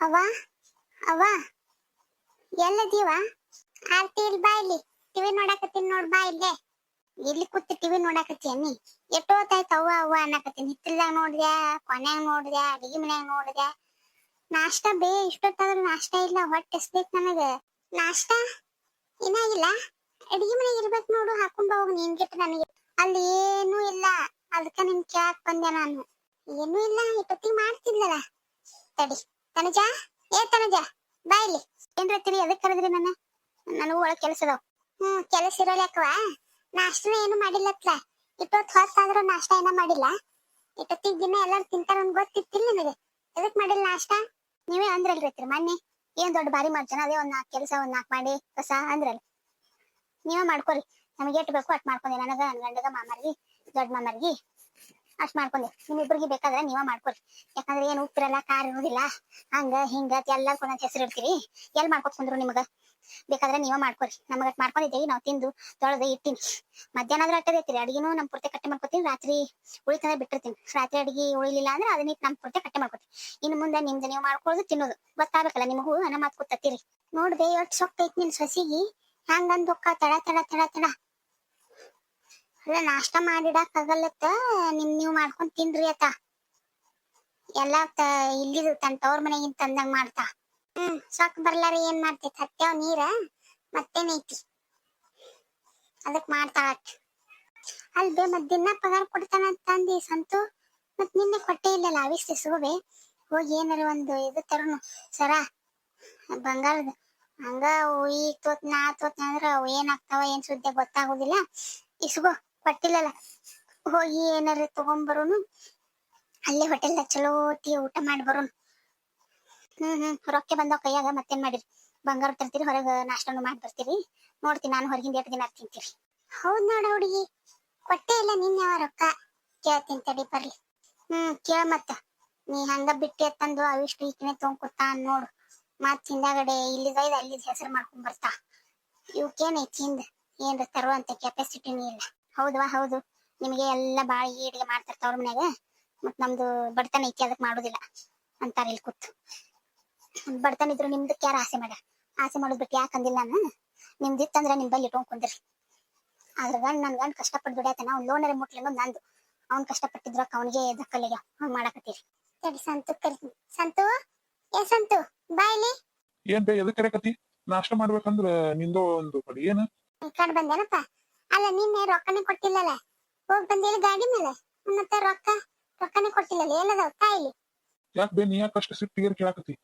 ಅವ್ವ ಅವ್ವ. ಎಲ್ಲದೀವ? ಆರ್ತಿ ಇಲ್ಲಿ ಬಾ ಇಲ್ಲಿ. ಟಿವಿ ನೋಡಾಕತ್ತೀನಿ ನೋಡ್, ಬಾ ಇಲ್ಲೇ. ಇಲ್ಲಿ ಕೂತು ಟಿವಿ ನೋಡಾಕತ್ತೀಯ ಎಷ್ಟೋ ತಾಯ್ತ ಅವ್ವ ಅವ್ವ ಅನ್ನಕತ್ತೀನಿ. ಹಿತ್ತಲ್ದಾಗ ನೋಡ್ದ್ಯಾ ಕೊನ್ಯಾಗ ನೋಡ್ದ್ಯಾ, ಅಡಿಗೆ ಮನ್ಯಾಗ ನೋಡ್ದ್ಯಾ? ನಾಷ್ಟ ಬೇ, ಇಷ್ಟೊತ್ತಾದ್ರೂ ನಾಷ್ಟ ಇಲ್ಲ. ಹೊಟ್ಟೆ ಎಸ್ಬೇಕು ನನಗೆ. ನಾಷ್ಟ? ಏನಾಗಿಲ್ಲ ಅಡಿಗಿ ಮನೆಗೆ ಇರ್ಬೇಕು ನೋಡು, ಹಾಕೊಂಡ್ ಹೋಗು ನಿನ್ಗಿಟ್ಟು ನನಗೆ. ಅಲ್ಲಿ ಏನೂ ಇಲ್ಲ. ಅದಕ್ಕ ನಿನ್ ಕೇಳಕ್ ಬಂದೆ ನಾನು. ಏನೂ ಇಲ್ಲ, ಇಪ್ಪತ್ತಿಗೆ ಮಾಡ್ತಿದ್ಲಲ್ಲ. ತಡಿ. ತನುಜ? ಏ ತನುಜ, ಬಾ ಇಲ್ಲಿ. ಏನ್ರ ತಿಳಿ ಅದಕ್ಕೆ ಕರೆದ್ರಿ ನನ್ನ? ನನಗೂ ಒಳಗ್ ಕೆಲಸ ಅದಾವ. ಹ್ಮ್, ಕೆಲಸ ಇರೋಲ್ಲ ಯಾಕವಾ ನಾಷ್ಟನ ಏನು ಮಾಡಿಲ್ಲತ್ಲ. ಇಟ್ಟೊತ್ತು ಹೊತ್ತಾದ್ರೂ ನಾಷ್ಟ ಏನ ಮಾಡಿಲ್ಲ. ಇಟ್ಟೊತ್ತಿಗೆ ದಿನ ಎಲ್ಲಾರು ತಿಂತಾರ ಅಂತ ಗೊತ್ತಿತ್ತಿಲ್ಲ ನಿಮಗೆ ಎದಕ್ ಮಾಡಿಲ್ಲ ನಾಷ್ಟ ನೀವೇ ಅಂದ್ರಲ್ರಿ ಮೊನ್ನೆ. ಏನ್ ದೊಡ್ಡ ಬಾರಿ ಮಾಡ್ತಾನ ಅದೇ ಒಂದ್ ನಾಲ್ಕು ಕೆಲಸ, ಒಂದ್ ನಾಲ್ಕು ಮಾಡಿ, ಹೊಸ ಅಂದ್ರಲ್ಲ ನೀವೇ ಮಾಡ್ಕೊರಿ. ನಮಗೆ ಎಷ್ಟ್ ಬೇಕು ಅಟ್ ಮಾಡ್ಕೊಂಡಿ. ನನಗ, ನನ್ ಗಂಡಗ ಮಾಮರ್ಗಿ, ದೊಡ್ಡ ಮಾಮರ್ಗಿ. ಅಷ್ಟ್ ಮಾಡ್ಕೊಂಡೆ. ನಿಮ್ಮಿಬ್ರಿಗೆ ಬೇಕಾದ್ರೆ ನೀವ ಮಾಡ್ಕೊರಿ. ಯಾಕಂದ್ರೆ ಏನು ಉಪ್ಪಿರಲ್ಲ ಕಾರ್ ಇರೋದಿಲ್ಲ. ಹಂಗ, ಹಿಂಗ ಎಲ್ಲ ಒಂದೊಂದ್ ಹೆಸರು ಇಡ್ತೀವಿ. ಎಲ್ ಮಾಡ್ಕೊತ್ ಕುಂದ್ರು ನಿಮಗ? ಬೇಕಾದ್ರೆ ನೀವೇ ಮಾಡ್ಕೊರಿ. ನಮಗ ಮಾಡ್ಕೊಂಡಿದ್ದೇವಿ, ನಾವು ತಿಂದು ತೊಳೆದು ಇಟ್ಟಿನಿ ಮಧ್ಯಾಹ್ನ ಆದ್ರೆ ಅಟ್ಟದ ಇರ್ತೀರಿ ಅಡಿಗೆನೂ ನಮ್ ಪೂರ್ತಿ ಕಟ್ಟೆ ಮಾಡ್ಕೊತೀನಿ ರಾತ್ರಿ ಉಳಿತಂದ್ರೆ ಬಿಟ್ಟಿರ್ತೀನಿ. ರಾತ್ರಿ ಅಡಿಗೆ ಉಳಿಲಿಲ್ಲ ಅಂದ್ರೆ ಅದನ್ನ ನಮ್ ಪೂರ್ತಿ ಕಟ್ಟೆ ಮಾಡ್ಕೊತೀನಿ ಇನ್ನು ಮುಂದೆ ನಿಮ್ದು ನೀವು ಮಾಡ್ಕೊಳ್ಳೋದು ತಿನ್ನೋದು. ಗೊತ್ತಾಗಬೇಕಲ್ಲ ನಿಮಗೂ? ಅನ್ನ ಮಾತು ಕೂತತ್ತೀರಿ ನೋಡ್ದೆ, ಎಷ್ಟು ಸೊಕ್ಕೈತಿ ನಿನ್ ಸೊಸಿಗಿ. ಹಂಗಂದ್ ತಡ ತಡ ತಡ ತಡ. ಅಲ್ಲ ನಾಷ್ಟ ಮಾಡಿಡಕ್ ಆಗಲ್ಲತ್ತ, ನಿಮ್ ನೀವ್ ಮಾಡ್ಕೊಂಡ್ ತಿನ್ರಿ ಅತ್ತ. ಎಲ್ಲಾ ಇಲ್ಲಿದು ತನ್ ತವ್ರ ಮನೆಗಿನ್ ತಂದಂಗ್ ಮಾಡ್ತಾ. ಹ್ಮ್, ಸಾಕ್ ಬರ್ಲಾರ ಏನ್ ಮಾಡ್ತೈತಿ? ಹತ್ಯಾವ್ ನೀರ ಮತ್ತೇನೈತಿ ಅದಕ್ ಮಾಡ್ತಾಳ. ಅಲ್ ಬೇ ಮತ್ ದಿನ ಪಗಾರ ಕೊಡ್ತಾನ ಅಂತ ಅಂದಿ ಸಂತು. ಮತ್ ನಿನ್ನೆ ಕೊಟ್ಟೆ ಇಲ್ಲಲ್ಲ ಅವಿಸ್ತಿ ಸುಗೋಬೆ ಹೋಗಿ ಏನಾರ ಒಂದು ಇದು ತರೋನು, ಸರ. ಬಂಗಾರದ. ಹಂಗ ಈ ತೋತ್ ನಾ ತೋತ್ ಅಂದ್ರ ಏನ್ ಆಗ್ತಾವ, ಏನ್ ಸುದ್ದಿ ಗೊತ್ತಾಗುದಿಲ್ಲ. ಇಸ್ಗೋ ಕೊಟ್ಟಿಲ್ಲಲ್ಲ ಹೋಗಿ ಏನಾರ ತಗೊಂಬರೋನು, ಅಲ್ಲೇ ಹೋಟೆಲ್ ಚಲೋ ಹೊತ್ತಿಗೆ ಊಟ ಮಾಡಿ ಬರೋನು. ಹ್ಮ್ ಹ್ಮ್, ರೊಕ್ಕ ಬಂದವ ಕೈಯಾಗ, ಮತ್ತೇನ್ ಮಾಡಿರಿ? ಬಂಗಾರ ತರ್ತೀರಿ, ಹೊರಗೆ ನಾಷ್ಟನು ಮಾಡಿ ಬರ್ತೀರಿ. ನೋಡ್ತೀನಿ ನಾನು ಹೊರಗಿಂದ ಎರಡು ದಿನ ತಿಂತೀರಿ? ಹೌದ್ ನೋಡ ಹುಡುಗಿ, ಕೊಟ್ಟೆ ಇಲ್ಲ ನಿನ್ನ ಯಾವ ರೊಕ್ಕ. ಕೇಳ್ತೀನಿ ತಡಿ ಬರ್ಲಿ ಹ್ಮ್, ಕೇಳ ಮತ್ತ. ನೀ ಹಂಗ ಬಿಟ್ಟಿ ತಂದು ಅವಿಷ್ಟು ಈಕಿನೇ ತೊಗೊಂಡ್ ನೋಡು. ಮತ್ ಹಿಂದಾಗಡೆ ಇಲ್ಲಿದ ಅಲ್ಲಿ ಹೆಸರು ಮಾಡ್ಕೊಂಡ್ ಬರ್ತಾ. ಇವಕ್ಕೇನೈತಿ ಹಿಂದ? ಏನ್ರ ತರುವಂತ ಕೆಪಾಸಿಟಿನೇ ಇಲ್ಲ. ಹೌದವಾ ಹೌದು. ನಿಮಗೆ ಎಲ್ಲ ಬಾಳಿ ಈಡಿಗೆ ಮಾಡ್ತಾರ ತವ್ರ ಮನ್ಯಾಗ. ಮತ್ ನಮ್ದು ಬಡತನ ಐತಿ ಅದಕ್ ಮಾಡುದಿಲ್ಲ ಅಂತಾರ ಇಲ್ಲಿ ಕೂತು. ಬಡತನ ಇದ್ರು ನಿಮ್ದಕ್ಕೆ ಯಾರು ಆಸೆ ಮಾಡ ಆಸೆ ಮಾಡೋದ್ ಬಿಟ್ಟು ಯಾಕೆ ಅಂದಿಲ್ಲ ನಾನು? ನಿಮ್ದಿತ್ತಂದ್ರ ನಿಮ್ ಬಲ್ಲಿ ಇಟ್ಕೊಂಡ್ ಕುಂದ್ರಿ. ಆದ್ರ ಗಂಡ್ ನನ್ ಗಂಡ್ ಕಷ್ಟಪಟ್ಟು ದುಡಿಯತನ ಅವ್ನ್ ಲೋನರ ಮುಟ್ಲಿ ಅನ್ನೋದು ನಂದು. ಅವ್ನ್ ಕಷ್ಟಪಟ್ಟಿದ್ರ ಅವನಿಗೆ ದಕ್ಕಲಿಗ ಹಂಗ್ ಮಾಡಕತ್ತೀರಿ. ಸರಿ ಸಂತು ಕರಿತೀನಿ. ಸಂತು? ಏ ಸಂತು ಬಾಯ್ಲಿ ಏನ್ ಬೇ ಎದಕ್ ಕರೆಕತಿ ನಾಷ್ಟ ಮಾಡ್ಬೇಕಂದ್ರ ನಿಂದು ಒಂದು ಕಡೆ ಏನು? ಈ ಕಡೆ ಬಂದೇನಪ್ಪ? ಅಲ್ಲ, ನಿನ್ನೆ ರೊಕ್ಕನೇ ಕೊಟ್ಟಿಲ್ಲಲ್ಲ ಹೋಗ್ ಬಂದಿಲ್ಲ ಗಾಡಿ ಮೇಲೆ? ಮತ್ತೆ ರೊಕ್ಕ, ರೊಕ್ಕನೇ ಕೊಟ್ಟಿಲ್ಲಲ್ಲ ಎಲ್ಲದಾವ್ ತಾಯಿಲಿ? ಯಾಕೆ ಬೇ, ನೀ ಯಾಕಷ್ಟು ಸಿಟ್ಟು ಸಿಟ್ಟಿಗೆ ಕೇಳಾಕತಿ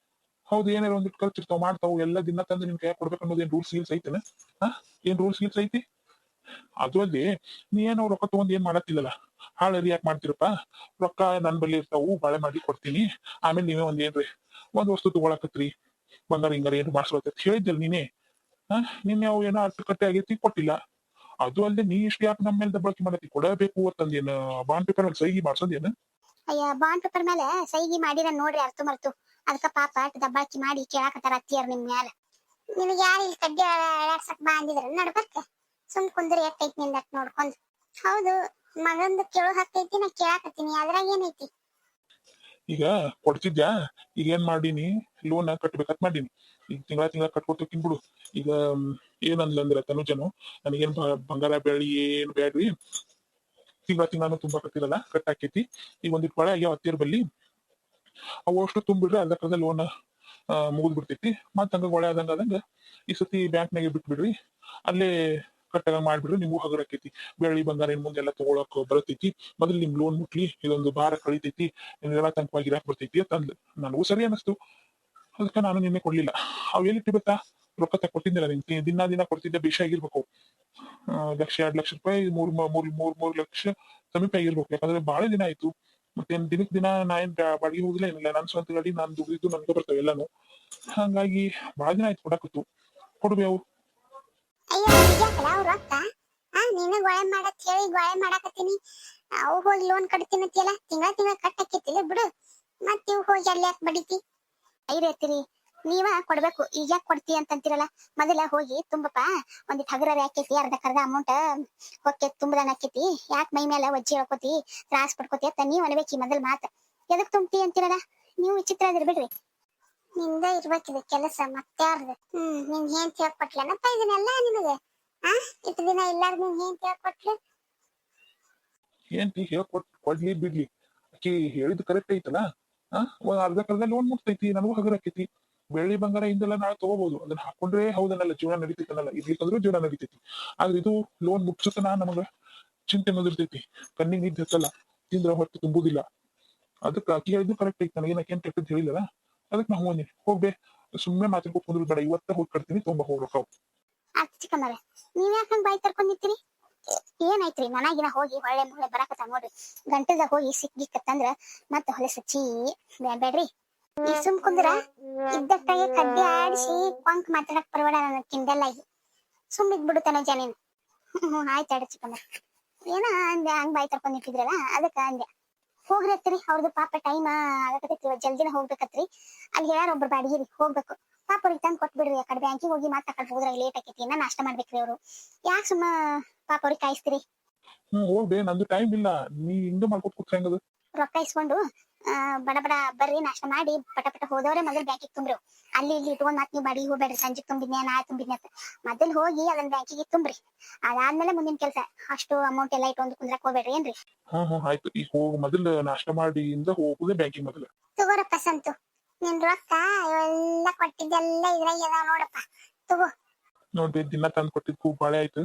ಹೌದು, ಏನಾರ ಒಂದಿಟ್ಟು ಖರ್ಚಿರ್ತಾವ ಮಾಡ್ತಾವ, ಎಲ್ಲ ದಿನ ತಂದು ನಿನ್ ಕೈ ಕೊಡ್ಬೇಕು ಅನ್ನೋದು ಏನ್ ರೂಲ್ಸ್ ಗೀಲ್ಸ್ ಐತೆನ ಹಾ? ಏನ್ ರೂಲ್ಸ್ ಗೀಲ್ಸ್ ಐತಿ ಅದು ನೀ ಏನೋ ರೊಕ್ಕ ತಗೊಂಡ್ ಏನ್ ಮಾಡತ್ತಿಲ್ಲಲ್ಲ ಹಾಳರಿ ಯಾಕೆ ಮಾಡ್ತಿರಪ್ಪ? ರೊಕ್ಕ ನನ್ ಬಳಿ ಇರ್ತಾವು, ಬಾಳೆ ಮಾಡಿ ಕೊಡ್ತೀನಿ. ಆಮೇಲೆ ನೀವೇ ಒಂದ್ ಏನ್ರಿ, ಒಂದ್ ವಸ್ತು ತಗೊಳಕತ್ರಿ. ಬಂಗಾರ, ಹಿಂಗಾರ ಏನು ಮಾಡ್ಸ್ಕೊಳತ್ತ ಹೇಳಿದ್ದಲ್ಲ ನೀನೆ? ಹಾ? ನಿನ್ನೆ ಅವು ಏನೋ ಅಟ್ಟುಕಟ್ಟೆ ಆಗೈತಿ, ಕೊಟ್ಟಿಲ್ಲ. ಅದು ಅಲ್ಲದೆ ನೀ ಇಷ್ಟು ಯಾಕೆ ನಮ್ಮ ಮೇಲೆ ಬಳಕೆ ಮಾಡತ್ತಿ? ಕೊಡಬೇಕು ಅಂತಂದೇನು ಬಾಂಡ್ ಪೇಪರ್ ಮೇಲೆ ಸಹಿ ಮಾಡ್ಸೋದೇನು ಅಯ್ಯ ಬಾಂಡ್ ಪೇಪರ್ ಮೇಲೆ ಸಹಿ ಮಾಡಿರ ನೋಡ್ರಿ ಅರ್ಥ ಮರ್ತು. ಅದಕ್ಕ ಪಾಪ ಅಟ್ ದಬ್ಬಾಕಿ ಮಾಡಿ ಕೇಳಾಕತ್ತಾರ ಅತ್ತಿಯರ್ ನಿಮ್ ಮ್ಯಾಲ. ನಿನಗೆ ಯಾರು ಇಲ್ಲಿ ಕಡ್ಡಿ ಅಳಾಡ್ಸಕ್ ಬಾ ಅಂದಿದ್ರ. ನಡ್ಬರ್ಕ. ಸುಮ್ ಕುಂದ್ರಿ ಎಟ್ಟೈತಿ ನಿಂದ ನೋಡ್ಕೊಂಡ್. ಹೌದು ಮಗಂದು ಕೇಳೋ ಹಕ್ಕೈತಿ ನಾ ಕೇಳಾಕತ್ತೀನಿ. ಅದ್ರಾಗ ಏನೈತಿ ಈಗ ಕೊಡ್ತಿದ್ಯಾ? ಈಗ ಏನ್ ಮಾಡೀನಿ? ಲೋನ್ ಕಟ್ಬೇಕಂತ ಮಾಡೀನಿ. ಈಗ ತಿಂಗಳ ತಿಂಗಳ ಕಟ್ಕೊತಿರ್ತೀನಿ ಬಿಡು ಈಗ ಏನಂದ್ಲಂದ್ರ ತನುಜನು, ನನಗೇನ್ ಬಂಗಾರ ಬೆಳ್ಳಿ ಏನ್ ಬ್ಯಾಡ್ರಿ? ತಿಂಗಳ ತಿಂಗಳನು ತುಂಬಾ ಕಟ್ಟಿರಲ್ಲ ಕಟ್ ಹಾಕೈತಿ ಈಗ ಒಂದಿಟ್ ಕೊಳೆ ಆಗ್ಯಾವ ಹತ್ತಿರ ಬಲ್ಲಿ, ಅವು ಅಷ್ಟು ತುಂಬಿಡ್ರೆ ಅರ್ಧಕ್ಕರ್ಧ ಲೋನ್ ಮುಗಿದ್ ಬಿಡ್ತೈತಿ ಮತ್ತ ಹಂಗ ಒಳೆ ಆದಂಗ ಆದಂಗ ಈ ಸತಿ ಬ್ಯಾಂಕ್ನಾಗೆ ಬಿಟ್ಬಿಡ್ರಿ. ಅಲ್ಲೇ ಕಟ್ಟಾಗ ಮಾಡ್ಬಿಡ್ರಿ, ನಿಮ್ಗೂ ಹಗರ ಆಕೈತಿ. ಬೆಳ್ಳಿ, ಬಂಗಾರ ಇನ್ ಮುಂದೆಲ್ಲ ತಗೊಳಕ್ ಬರತೈತಿ. ಮೊದಲು ನಿಮ್ ಲೋನ್ ಮುಟ್ಲಿ, ಇದೊಂದು ಭಾರ ಕಳಿತೈತಿ ತಂಕವಾಗಿ ಇರಾಕ್ ಬರ್ತೈತಿ ಅಂತ ನನಗೂ ಸರಿ ಅನಿಸ್ತು. ಅದಕ್ಕೆ ನಾನು ನಿನ್ನೆ ಕೊಡ್ಲಿಲ್ಲ. ಅವ್ ಎಲ್ಲಿ ಗೊತ್ತಾ ರೊಕ್ಕ ತಗ ಕೊಟ್ಟಿದ್ದಿಲ್ಲ ನಿನ್ ದಿನ ದಿನ ಕೊಡ್ತಿದ್ದೆ, ಬೇಷ ಆಗಿರ್ಬೇಕು. ಲಕ್ಷ, ಎರಡ್ ಲಕ್ಷ ರೂಪಾಯಿ, ಮೂರ್ ಮೂರ್ ಮೂರ್ ಮೂರ್ ಲಕ್ಷ ಸಮೀಪ ಆಗಿರ್ಬೇಕು. ಯಾಕಂದ್ರೆ ಬಹಳ ದಿನ ಆಯ್ತು. ಮತ್ತೆ ದಿನಕ್ ದಿನ ನಾ ಏನ್ ಬಾಡಿಗೆ ಹೋಗಿಲ್ಲ ಏನಿಲ್ಲ. ನನ್ ಸ್ವಂತ ಗಾಡಿ, ನಾನ್ ದುಡಿದು ನನ್ಗೆ ಬರ್ತವೆ ಎಲ್ಲಾನು. ಹಂಗಾಗಿ ಬಹಳ ದಿನ ಆಯ್ತು ಕೊಡಕತ್ತು. ಕೊಡ್ಬಿ ಅವ್ರು. ನೀನು ಹೇಳಿ ಹೋಗಿ ಲೋನ್ ಕಟ್ತೀನಿ ಅಂತೀಯಲ್ಲ, ತಿಂಗಳ ತಿಂಗಳ ಕಟ್ಟಕ್ಕಿತ್ತಿಲ್ಲ ಬಿಡು. ಮತ್ತೆ ಹೋಗಿ ಅಲ್ಲಿ ಯಾಕೆ ಬಡಿತಿ? ಐರಿ ಇರ್ತೀರಿ ನೀವ ಕೊಡ್ಬೇಕು. ಈಗ ಯಾಕೆ ಕೊಡ್ತೀಯ ಅಂತಂತೀರಲ್ಲ? ಮೊದಲ ಹೋಗಿ ತುಂಬಪ್ಪ. ಒಂದಿಟ್ ಹಗರ ಹಾಕೈತಿ ಅರ್ಧ ಕರ್ದ ಅಮೌಂಟ್ ಹೊಕ್ಕೆ ತುಂಬದನ್ ಹಾಕೈತಿ ಯಾಕೆ ಮೈ ಮೇಲೆ ಒಜ್ಜಿ ಹಾಕೋತಿ ತ್ರಾಸ್ ಪಡ್ಕೋತಿ ಅಂತ ನೀವ್ ಅನ್ಬೇಕಿ ಮೊದಲ್ ಮಾತ್. ಎದಕ್ ತುಂಬತಿ ಅಂತೀರಲ್ಲ? ನೀವು ವಿಚಿತ್ರ ಅದಿರ್ಬಿಡ್ರಿ ನಿಂದ ಇರ್ಬೇಕಿದೆ ಕೆಲಸ ಮತ್ತಾರ್ದು ಹ್ಮ್. ನಿನ್ ಏನ್ ಹೇಳ್ಕೊಟ್ಲನಪ್ಪ ಇದನ್ನೆಲ್ಲ ನಿಮಗೆ ಆ? ಇಷ್ಟು ದಿನ ಇಲ್ಲಾರ್ದು ನಿನ್ ಏನ್ ಹೇಳ್ಕೊಟ್ಲು? ಏನ್ ಹೇಳ್ಕೊಟ್ ಕೊಡ್ಲಿ ಬಿಡ್ಲಿ. ಆಕಿ ಹೇಳಿದ್ ಕರೆಕ್ಟ್ ಐತಲ್ಲ? ಆ ಲೋನ್ ಮುಟ್ತೈತಿ, ನನಗೂ ಹಗರ ಆಕೈತಿ. ಬೆಳ್ಳಿ ಬಂಗಾರ ಹಿಂದೆಲ್ಲ ನಾಳೆ ತಗೋಬಹುದು ಅದನ್ನ ಹಾಕೊಂಡ್ರೆ ಹೌದನ್ನಲ್ಲ ಜೀವನ ನಡೀತೈತನಲ್ಲ. ಇರ್ಲಿಕ್ಕಂದ್ರೂ ಜೀವನ ನಡೀತೈತಿ. ಆದ್ರೆ ಇದು ಲೋನ್ ಮುಟ್ಸತನ ನಮಗ ಚಿಂತೆ ಅನ್ನೋದಿರ್ತೈತಿ. ಕಣ್ಣಿಗೆ ನಿದ್ದೆ ಹತ್ತಲ್ಲ ತಿಂದ್ರ ಹೊಟ್ಟೆ ತುಂಬುದಿಲ್ಲ. ಅದಕ್ಕ ಆಕಿ ಹೇಳಿದ್ದು ಕರೆಕ್ಟ್ ಐತಿ. ನನಗೆ ಏನಕ್ಕೆ ಅಂತ ಹೇಳಿಲ್ಲಲ್ಲ? ಅದಕ್ಕೆ ನಾ ಹೋಗಿ ಹೋಗ್ಬೇ ಸುಮ್ಮನೆ ಮಾತಾಡ್ಕೊಂಡು ಕುಂದ್ರು ಬೇಡ. ಇವತ್ತ ಹೋಗಿ ಕಟ್ತೀನಿ ತುಂಬಾ ಹೋಗ್ಬೇಕು ನೀವ್ ಯಾಕೆ ಬಾಯಿ ತರ್ಕೊಂಡಿರ್ತೀರಿ ಏನಾಯ್ತ್ರಿ? ಮನಾಗಿನ ಹೋಗಿ ಹೊಳ್ಳೆ ಮುಳ್ಳೆ ಬರಾಕತ್ತ ನೋಡ್ರಿ. ಗಂಟಲ್ದಾಗ ಹೋಗಿ ಸಿಕ್ಕಿಕ್ಕತ್ತಂದ್ರ ಮತ್ತ ಹೊಲೆ ಸಚ್ಚಿ ಬ್ಯಾಡ್ರಿ. ಈ ಸುಮ್ ಕುಂದ್ರ ಇದ್ದಕ್ಕಾಗಿ ಕಡ್ಡಿ ಆಡಿಸಿ ಪಂಕ್ ಮಾತಾಡಕ್ ಬರಬೇಡ ನನ್ನ ಕಿಂದೆಲ್ಲ ಆಗಿ. ಸುಮ್ ಇದ್ಬಿಡುತ್ತಾನೆ ಜನೇನು ಹ್ಮ್ ಆಯ್ತು ಆಡ ಚಿಕ್ಕಂದ್ರ ಏನ ಅಂದೆ, ಹಂಗ್ ಬಾಯಿ ತರ್ಕೊಂಡಿಟ್ಟಿದ್ರಲ್ಲ ಅದಕ್ಕ ಅಂದೆ. ಹೋಗ್ರಿ ಅತ್ರಿ ಅವ್ರದ್ದು ಪಾಪ ಟೈಮ್ ಆಗಕತ್ತೈತಿ ಜಲ್ದಿನ ಹೋಗ್ಬೇಕತ್ರಿ. ಅಲ್ಲಿ ಹೇಳ್ಯಾರ ಒಬ್ರು ಬಾಡಿಗಿರಿ ಹೋಗ್ಬೇಕು. ಪಾಪ ಅವ್ರಿಗೆ ತಂದು ಕೊಟ್ಬಿಡ್ರಿ ಆ ಕಡೆ ಬ್ಯಾಂಕಿಗೆ ಹೋಗಿ ಮಾತಾಡ್ಕೊಂಡು ಹೋದ್ರಾಗ ಲೇಟ್ ಆಕೈತಿ ಇನ್ನ ನಾಷ್ಟ ಮಾಡ್ಬೇಕ್ರಿ ಅವ್ರು. ಯಾಕೆ ಸುಮ್ಮ ಪಾಪ ಅವ್ರಿಗೆ ಕಾಯಿಸ್ತೀರಿ. ಹ್ಮ್ ಹೋಗ್ಬೇ ನಂದು ಟೈಮ್ ಇಲ್ಲ. ನೀ ಹಿಂಗ ಮಾಡ್ಕೊತ ಕೂತ್ರೆ ಹೆಂಗದು? ರೊಕ್ಕ ಇಸ್ಕೊಂಡು ಬಡ ಬಡ ಬರ್ರಿ ನಾಷ್ಟ ಮಾಡಿ ಪಟ ಪಟ ಹೋದವ್ರೆ ಮೊದಲು ಬ್ಯಾಂಕಿಗೆ ತುಂಬ್ರಿ. ಅಲ್ಲಿ ಇಲ್ಲಿ ಇಟ್ಕೊಂಡ್ ಮತ್ತೆ ನೀವು ಬಡಿ ಹೋಗ್ಬೇಡ್ರಿ ಸಂಜೆ ತುಂಬಿದ್ನೆ ನಾ ತುಂಬಿದ್ನೆ ಅಂತ. ಮೊದಲು ಹೋಗಿ ಅದನ್ನ ಬ್ಯಾಂಕಿಗೆ ತುಂಬ್ರಿ. ಅದಾದ್ಮೇಲೆ ಮುಂದಿನ ಕೆಲಸ. ಅಷ್ಟು ಅಮೌಂಟ್ ಎಲ್ಲ ಇಟ್ಕೊಂಡು ಕುಂದ್ರಕ್ ಹೋಗ್ಬೇಡ್ರಿ ಏನ್ರಿ? ಹಾ ಹಾ ಆಯ್ತು. ಈಗ ಹೋಗ್ ಮೊದಲು ನಾಷ್ಟ ಮಾಡಿ ಇಂದ ಹೋಗುದೇ ಬ್ಯಾಂಕಿಂಗ್ ಮೊದಲು. ತಗೋರಪ್ಪ ಸಂತು. ನಿನ್ ರೊಕ್ಕ ಇವೆಲ್ಲ ಕೊಟ್ಟಿದ್ದೆಲ್ಲ ಇದ್ರಾಗ ಅದಾವ ನೋಡಪ್ಪ. ತಗೋ. ನೋಡ್ಬೇ ದಿನ ತಂದ್ ಕೊಟ್ಟಿದ್ದು ಬಾಳೆ ಆಯ್ತು.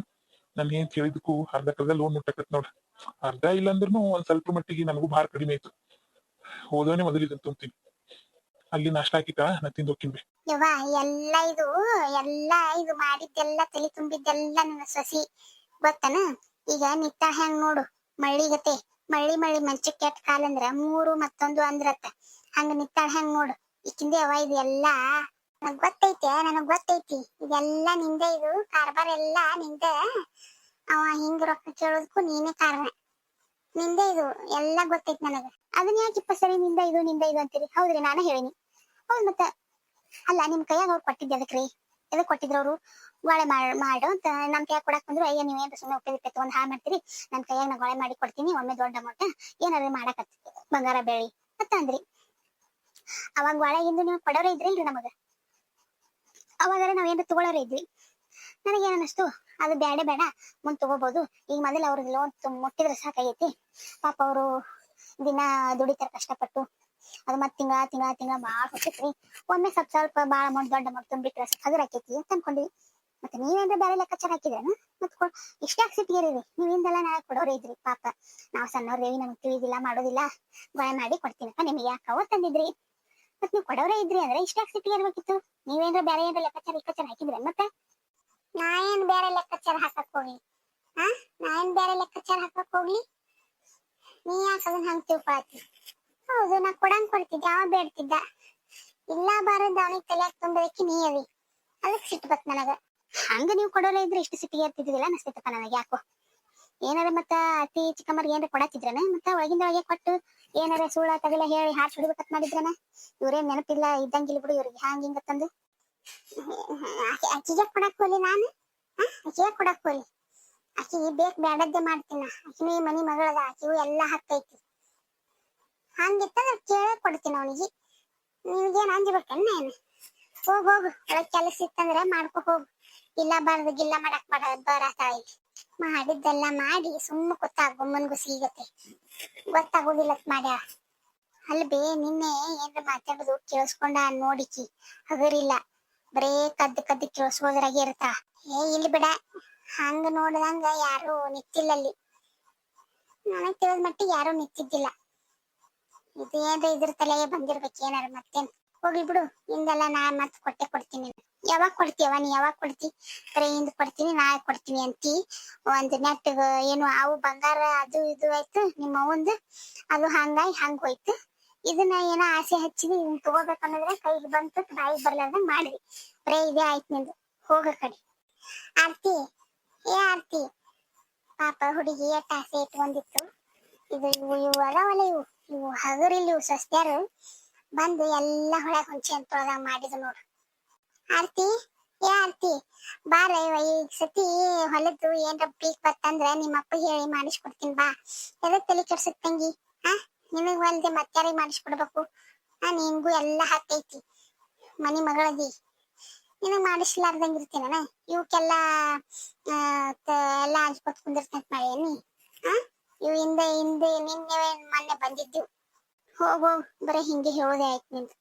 ನನ್ ಏನ್ ಕೇಳಿದಕ್ಕು ಅರ್ಧ ಕರ್ಧ ಲೋನ್ ಮುಟ್ಟಕತ್ ನೋಡ್ರಿ ಅರ್ಧ ಇಲ್ಲ ಅಂದ್ರೂ ಒಂದ್ ಸ್ವಲ್ಪ ಮಟ್ಟಿಗೆ ನನಗೂ ಭಾರ ಕಡಿಮೆ ಆಯ್ತು ಹೋದವನೇ ಮೊದಲಿದ್ ತುಂಬ್ತೀನಿ ಅಲ್ಲಿ ನಾಷ್ಟ ಹಾಕಿತ ನಾ ತಿಂದು ಹೋಗ್ತೀನಿ ಯವ್ವ, ಎಲ್ಲ ಇದು ಎಲ್ಲ ಇದು ಮಾಡಿದ್ದೆಲ್ಲ, ತಲೆ ತುಂಬಿದ್ದೆಲ್ಲ ನನ್ನ ಸಸಿ. ಗೊತ್ತನ? ಈಗ ನಿತ್ತ ಹೆಂಗ್ ನೋಡು ಮಳ್ಳಿಗತೆ ಮಳ್ಳಿ ಮಳ್ಳಿ ಮಂಚಕ್ ಕೆಟ್ಟ ಕಾಲಂದ್ರ ಮೂರು ಮತ್ತೊಂದು ಅಂದ್ರತ್ತ. ಹಂಗ ನಿತ್ತಾಳ ಹೆಂಗ್ ನೋಡು. ಈಕಿಂದೆ ಯವ್ವ, ಇದು ಎಲ್ಲ ನನಗ್ ಗೊತ್ತೈತೆ, ನನಗ್ ಗೊತ್ತೈತಿ. ಇದೆಲ್ಲ ನಿಂದ ಇದು, ಕಾರ್ಬಾರ್ ಎಲ್ಲ ನಿಂದ. ಅವ ಹಿಂಗ್ ರೊಕ್ಕ ಕೇಳೋದಕ್ಕೂ ನೀನೇ ಕಾರಣ. ನಿಂದ ಇದು, ಎಲ್ಲ ಗೊತ್ತೈತಿ ನನಗ. ಅದನ್ನ ಯಾಕಿಪ್ಪ ಸರಿ ನಿಂದ ಇದು ನಿಂದ ಇದು ಅಂತೀರಿ? ಹೌದ್ರಿ, ನಾನು ಹೇಳಿನಿ. ಹೌದ್ ಮತ್ತ, ಅಲ್ಲ ನಿಮ್ ಕೈಯಾಗ ಅವ್ರು ಕೊಟ್ಟಿದ್ದೆ ಅದಕ್ರಿ ಎದಕ್ ಕೊಟ್ಟಿದ್ರು ಅವ್ರು? ಗೊಳೆ ಮಾಡು ಅಂತ ನಮ್ ಕೈಯಾಗ ಕೊಡಕ್ ಬಂದ್ರು, ಅಯ್ಯ ಏನ್ ಸುಮ್ಮನೆ ಉಪ್ಪಿದ ತಗೊಂಡ್ ಹಾ ಮಾಡ್ತೀರಿ? ನನ್ ಕೈಯಾಗ ನಾ ಗೊಳೆ ಮಾಡಿ ಕೊಡ್ತೀನಿ, ಒಮ್ಮೆ ದೊಡ್ಡ ಅಮೌಂಟ್, ಏನಾದ್ರು ಮಾಡಕತ್ ಬಂಗಾರ ಬೆಳಿ ಅಂದ್ರಿ. ಅವಾಗ ಹಿಂದೆ ನೀವು ಕೊಡೋರೇ ಇದ್ರಿ ಇಲ್ರಿ ನಮಗ? ಅವಾಗಾರ ನಾವೇನ್ರ ತಗೊಳೋರ ಇದ್ವಿ. ನನಗೇನ ಅನ್ನಿಸ್ತು ಅದು ಬೇಡ ಬೇಡ ಮುಂದ್ ತಗೋಬಹುದು ಈಗ ಮೊದಲ ಅವ್ರ ಲೋನ್ ಮುಟ್ಟಿದ್ರೆ ಸಾಕಾಗೈತಿ. ಪಾಪ ಅವರು ದಿನ ದುಡಿತಾರ ಕಷ್ಟಪಟ್ಟು. ಅದು ಮತ್ ತಿಂಗಳ ತಿಂಗಳ ತಿಂಗಳ ಬಾಳ ಹೊಟ್ಟಿತ್ರಿ ಒಮ್ಮೆ ಸ್ವಲ್ಪ ಸ್ವಲ್ಪ ಬಾಳ ಅಮೌಂಟ್ ದೊಡ್ಡ ಅಮೌಂಟ್ ತುಂಬಿಟ್ರೆ ಹಗರ್ ಆಕೈತಿ ಅಂತ ಅನ್ಕೊಂಡ್ವಿ. ಮತ್ತೆ ನೀವೇನ್ರ ಬೇರೆ ಲೆಕ್ಕಾಚಾರ ಹಾಕಿದ್ರೇನು? ಮತ್ ಇಷ್ಟಾಕ್ ಸಿಟ್ಟಿಗೆರಿರಿ ನೀವಿಂದೆಲ್ಲ ನಾಳೆ ಕೊಡೋರು ಇದ್ರಿ, ಪಾಪ. ನಾವ್ ಸಣ್ಣವ್ರೇವಿ ನಮ್ಗೆ ತಿಳಿದಿಲ್ಲ, ಮಾಡೋದಿಲ್ಲ. ಗೊಳೆ ಮಾಡಿ ಕೊಡ್ತೀನಪ್ಪ ನಿಮಗೆ. ಅವ್ರು ತಂದಿದ್ರಿ? ಮತ್ ನೀವು ಕೊಡೋರೇ ಇದ್ರಿ ಅಂದ್ರೆ ಇಷ್ಟಾಕ್ ಸಿಟ್ಟಿಗೆರ್ಬೇಕಿತ್ತು ನೀವೇನ್ರ ಬೇರೆ ಏನ್ರ ಲೆಕ್ಕಾಚಾರ ಲೆಕ್ಕಾಚಾರ ಹಾಕಿದ್ರೆ ಮತ್ತೆ? ನಾ ಏನ್ ಬೇರೆ ಲೆಕ್ಕಾಚಾರ ಹಾಕಕ್ ಹೋಗ್ಲಿ ಹಾ? ನಾ ಏನ್ ಬೇರೆ ಲೆಕ್ಕಾಚಾರ ಹಾಕಕ್ ಹೋಗ್ಲಿ ನೀ ಯಾಕೆ ಅದನ್ನ ಹಂಗ್ ತಿಳ್ಕೊಳತಿ ಹೌದು, ನಾ ಕೊಡಂಗ್ ಕೊಡ್ತಿದ್ದೆ ಯಾವ ಬೇಡ್ತಿದ್ದ. ಇಲ್ಲ ಬಾರದ್ ಅವನಿಗೆ ತಲೆಯಾಗ ತುಂಬೋದಕ್ಕೆ ನೀ ಅದಕ್ಕೆ ಸಿಟ್ಟು ಬತ್ ನನಗ. ಹಂಗ ನೀವು ಕೊಡೋರೇ ಇದ್ರೆ ಇಷ್ಟು ಸಿಟ್ಟಿಗೆ ಇರ್ತಿದ್ದಿಲ್ಲ ಅನಿಸ್ತೈತಪ್ಪ ನನಗೆ, ಯಾಕೋ? ಏನಾರ ಮತ್ತ ಅತಿ ಚಿಕ್ಕಮ್ಮರಿಗೆ ಏನಾರ ಕೊಡಾತಿದ್ರನ? ಮತ್ತ ಒಳಗಿಂದ ಒಳಗೆ ಕೊಟ್ಟು ಏನಾರ ಸುಳ್ಳ ತಗಲ ಹೇಳಿ ಹಾಡ್ ಹೊಡಿಬೇಕಂತ ಮಾಡಿದ್ರನ? ಇವ್ರೇನ್ ನೆನಪಿಲ್ಲ, ಇದ್ದಂಗಿಲ್ಲ ಬಿಡು ಇವ್ರಿಗೆ. ಹ್ಯಾಂಗ ಹಿಂಗ ತಂದು ಅಕ್ಕಿಗೆ ಕೊಡಕ್ ಹೋಲಿ ನಾನು? ಅಕ್ಕಿಗೆ ಕೊಡಕ್ ಹೋಲಿ ಅಕ್ಕಿ ಬೇಕ್ ಬೇಡದ್ದೆ ಮಾಡ್ತೀನ ಅಕ್ಕಿನ ಮನಿ ಮಗಳದ ಅಕ್ಕಿವು ಎಲ್ಲಾ ಹತ್ತೈತಿ ಹಂಗಿತ್ತಂದ್ರ ಕೇಳ ಕೊಡ್ತೀನಿ ಅವನಿಗೆ. ನಿಮ್ಗೇನ್ ಅಂಜಬೇಕನ್ನ ಏನು? ಹೋಗ್ ಹೋಗು. ಒಳಗ್ ಕೆಲಸ ಇತ್ತಂದ್ರೆ ಮಾಡ್ಕೊ ಹೋಗು. ಇಲ್ಲ ಬಾರ್ದು, ಗಿಲ್ಲ ಮಾಡಕ್ ಬರ ಇಲ್ಲಿ. ಮಾಡಿದ್ದೆಲ್ಲ ಮಾಡಿ ಸುಮ್ಮ ಕೂತಾಗ ಗುಮ್ಮನ್ಗು ಸಿಗತ್ತೆ ಗೊತ್ತಾಗೋದಿಲ್ಲ ಮಾಡ್ಯಾಳ ಅಲ್ಬೇ, ನಿನ್ನೆ ಏನ್ರ ಮಾತಾಡೋದು ಕೇಳಿಸ್ಕೊಂಡ ನೋಡಿಕಿ. ಹಗರಿಲ್ಲ. ಬರೇ ಕದ್ದು ಕದ್ದು ಕೇಳಿಸ್ಕೋದ್ರಾಗೆ ಇರ್ತಾ ಏ, ಇಲ್ಲಿ ಬಿಡ. ಹಂಗ ನೋಡ್ದಂಗ ಯಾರು ನಿಂತಿಲ್ಲ ಅಲ್ಲಿ. ನನಗ್ ತಿಳಿದ ಮಟ್ಟಿಗೆ ಯಾರು ನಿಂತಿದ್ದಿಲ್ಲ. ಇದು ಏನ್ರ ಇದ್ರ ತಲೆಗೆ ಬಂದಿರ್ಬೇಕು ಏನಾರ ಮತ್ತೇನ್? ಹೋಗ್ಲಿ ಬಿಡು. ಹಿಂದೆಲ್ಲ ನಾ ಮತ್ ಕೊಟ್ಟೆ ಕೊಡ್ತೀನಿ. ಯಾವಾಗ ಕೊಡ್ತೀವ ನೀ ಯಾವಾಗ ಕೊಡ್ತಿ? ಬರೀ ಹಿಂದ್ ಕೊಡ್ತೀನಿ ನಾ ಕೊಡ್ತೀನಿ ಅಂತಿ. ಒಂದ್ ನೆಟ್ ಏನು ಅವು ಬಂಗಾರ ಅದು ಇದು ಆಯ್ತು, ನಿಮ್ಮ ಅವಂದು ಅದು ಹಂಗಾಗಿ ಹಂಗ ಹೋಯ್ತು. ಇದನ್ನ ಏನೋ ಆಸೆ ಹಚ್ಚಿದಿ ತಗೋಬೇಕು ಅನ್ನೋದ್ರೆ ಕೈಗೆ ಬಂತು, ಬಾಯಿಗೆ ಬರ್ಲಾರ್ದಂಗ ಮಾಡ್ರಿ ಬರೇ ಇದೇ ಆಯ್ತು ನಿಂದು. ಹೋಗ ಕಡೆ. ಆರ್ತಿ, ಏ ಆರ್ತಿ? ಪಾಪ ಹುಡುಗಿ ಎಷ್ಟ್ ಆಸೆ ಇಟ್ಕೊಂಡಿತ್ತು. ಇದು ಇವು ಇವು ಅದಾವಲ್ಲ ಇವು. ಇವು ಹಗರಿಲ್ಲ ಇವು ಸಸ್ತ್ಯಾರು ಬಂದು ಎಲ್ಲ ಹೊಳೆ ಹೊಂಚೆ ಅಂತ ಮಾಡಿದ್ರು ನೋಡು. ಆರ್ತಿ, ಏ ಆರ್ತಿ, ಬಾರ ಈ ಸತಿ ಹೊಲದ್ದು ಏನ್ರ ಪೀಕ್ ಬತ್ತಂದ್ರ ನಿಮ್ಮ ಅಪ್ಪ ಹೇಳಿ ಮಾಡಿಸ್ಕೊಡ್ತೀನಿ ಬಾ. ಎದಕ್ ತಲೆ ಕೆಡ್ಸಕ್ ತಂಗಿ? ಹಾ ನಿನಗ್ ಒಂದೇ ಮತ್ತಾರಿಗೆ ಮಾಡಿಸ್ಕೊಡ್ಬೇಕು? ಹಾ ನಿನ್ಗೂ ಎಲ್ಲ ಹತ್ತೈತಿ ಮನಿ ಮಗಳದಿ. ನಿನಗ್ ಮಾಡಿಸ್ಲಾರ್ದಂಗ ಇರ್ತೀನ ಇವಕ್ಕೆಲ್ಲ ಎಲ್ಲ ಹಂಚ್ಕೊತ್ ಕುಂದಿರ್ತಂತ ಮಾಡೇನಿ ಹಾ ಇವ ಹಿಂದೆ ಹಿಂದೆ, ನಿನ್ನೆ, ಮೊನ್ನೆ ಬಂದಿದ್ದು ಹೋಗ್ ಹೋಗ್ ಬರೀ ಹಿಂಗೆ ಹೇಳೋದೇ ಆಯ್ತು ನಿಂದು